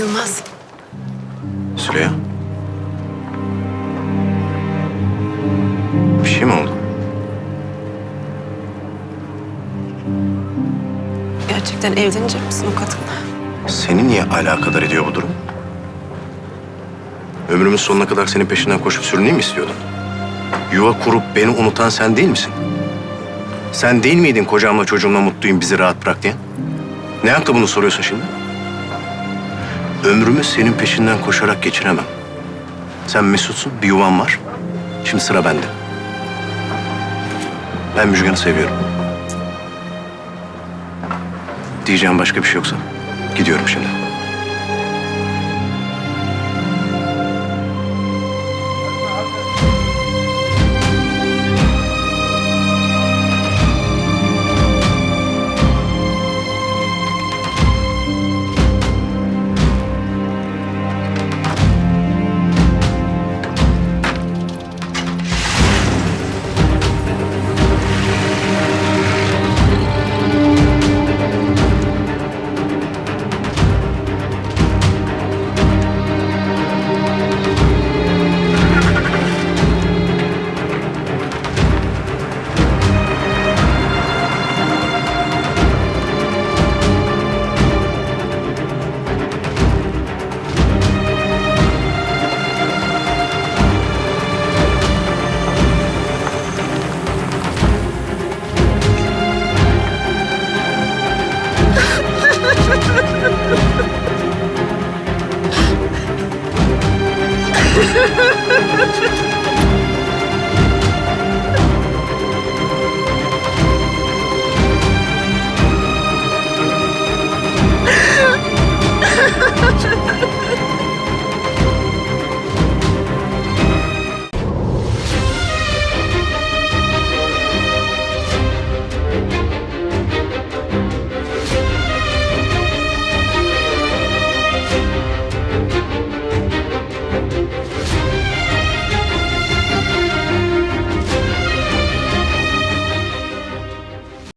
Yılmaz, Süreyya. Bir şey mi oldu? gerçekten evlenecek misin o kadınla? Seni niye alakadar ediyor bu durum? Ömrümün sonuna kadar senin peşinden koşup sürüneyim mi istiyordun? Yuva kurup beni unutan sen değil misin? Sen değil miydin kocamla çocuğumla mutluyum bizi rahat bırak diyen? Ne hakla bunu soruyorsun şimdi? Ömrümü senin peşinden koşarak geçiremem. Sen mesutsun, bir yuvan var. Şimdi sıra bende. Ben Müjgan'ı seviyorum. Diyeceğim başka bir şey yoksa gidiyorum şimdi.